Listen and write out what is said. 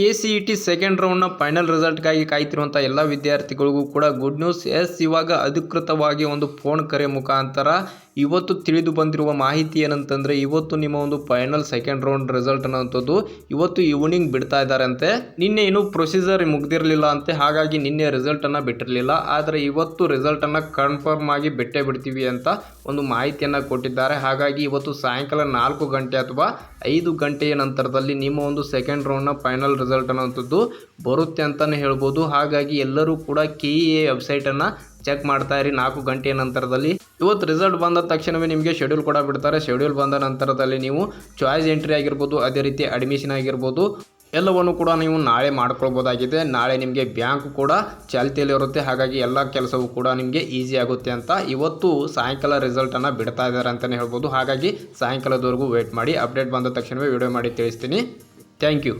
K C E T second ರೌಂಡ್ನ final ರಿಸಲ್ಟ್ಗಾಗಿ ಕಾಯ್ತಿರುವಂಥ ಎಲ್ಲ ವಿದ್ಯಾರ್ಥಿಗಳಿಗೂ ಕೂಡ ಗುಡ್ ನ್ಯೂಸ್ ಎಸ್, ಇವಾಗ ಅಧಿಕೃತವಾಗಿ ಒಂದು ಫೋನ್ ಕರೆ ಮುಖಾಂತರ ಇವತ್ತು ತಿಳಿದು ಬಂದಿರುವ ಮಾಹಿತಿ ಏನಂತಂದರೆ, ಇವತ್ತು ನಿಮ್ಮ ಒಂದು ಫೈನಲ್ ಸೆಕೆಂಡ್ ರೌಂಡ್ ರಿಸಲ್ಟ್ ಅನ್ನೋಂಥದ್ದು ಇವತ್ತು ಈವ್ನಿಂಗ್ ಬಿಡ್ತಾ ಇದ್ದಾರೆ ನಿನ್ನೆ ಇನ್ನೂ ಪ್ರೊಸೀಜರ್ ಮುಗ್ದಿರಲಿಲ್ಲ ಅಂತೆ, ಹಾಗಾಗಿ ನಿನ್ನೆ ರಿಸಲ್ಟನ್ನು ಬಿಟ್ಟಿರಲಿಲ್ಲ. ಆದರೆ ಇವತ್ತು ರಿಸಲ್ಟನ್ನು ಕನ್ಫರ್ಮ್ ಆಗಿ ಬಿಟ್ಟೇ ಬಿಡ್ತೀವಿ ಅಂತ ಒಂದು ಮಾಹಿತಿಯನ್ನು ಕೊಟ್ಟಿದ್ದಾರೆ. ಹಾಗಾಗಿ ಇವತ್ತು ಸಾಯಂಕಾಲ ನಾಲ್ಕು ಗಂಟೆ ಅಥವಾ ಐದು ಗಂಟೆಯ ನಂತರದಲ್ಲಿ ನಿಮ್ಮ ಒಂದು ಸೆಕೆಂಡ್ ರೌಂಡ್ನ ಫೈನಲ್ ರಿಸಲ್ಟ್ ಅನ್ನೋಂಥದ್ದು ಬರುತ್ತೆ ಅಂತಲೇ ಹೇಳ್ಬೋದು. ಹಾಗಾಗಿ ಎಲ್ಲರೂ ಕೂಡ ಕೆ ಎ ವೆಬ್ಸೈಟನ್ನು ಚೆಕ್ ಮಾಡ್ತಾ ಇರಿ. ನಾಲ್ಕು ಗಂಟೆಯ ನಂತರದಲ್ಲಿ ಇವತ್ತು ರಿಸಲ್ಟ್ ಬಂದ ತಕ್ಷಣವೇ ನಿಮಗೆ ಶೆಡ್ಯೂಲ್ ಕೂಡ ಬಿಡ್ತಾರೆ. ಶೆಡ್ಯೂಲ್ ಬಂದ ನಂತರದಲ್ಲಿ ನೀವು ಚಾಯ್ಸ್ ಎಂಟ್ರಿ ಆಗಿರ್ಬೋದು, ಅದೇ ರೀತಿ ಅಡ್ಮಿಷನ್ ಆಗಿರ್ಬೋದು, ಎಲ್ಲವನ್ನು ಕೂಡ ನೀವು ನಾಳೆ ಮಾಡ್ಕೊಳ್ಬೋದಾಗಿದೆ. ನಾಳೆ ನಿಮಗೆ ಬ್ಯಾಂಕ್ ಕೂಡ ಚಾಲ್ತಿಯಲ್ಲಿರುತ್ತೆ ಹಾಗಾಗಿ ಎಲ್ಲ ಕೆಲಸವೂ ಕೂಡ ನಿಮಗೆ ಈಸಿ ಆಗುತ್ತೆ ಅಂತ ಇವತ್ತು ಸಾಯಂಕಾಲ ರಿಸಲ್ಟನ್ನು ಬಿಡ್ತಾ ಇದ್ದಾರೆ ಅಂತಲೇ ಹೇಳ್ಬೋದು. ಹಾಗಾಗಿ ಸಾಯಂಕಾಲದವರೆಗೂ ವೇಟ್ ಮಾಡಿ ಅಪ್ಡೇಟ್ ಬಂದ ತಕ್ಷಣವೇ ವಿಡಿಯೋ ಮಾಡಿ ತಿಳಿಸ್ತೀನಿ. Thank you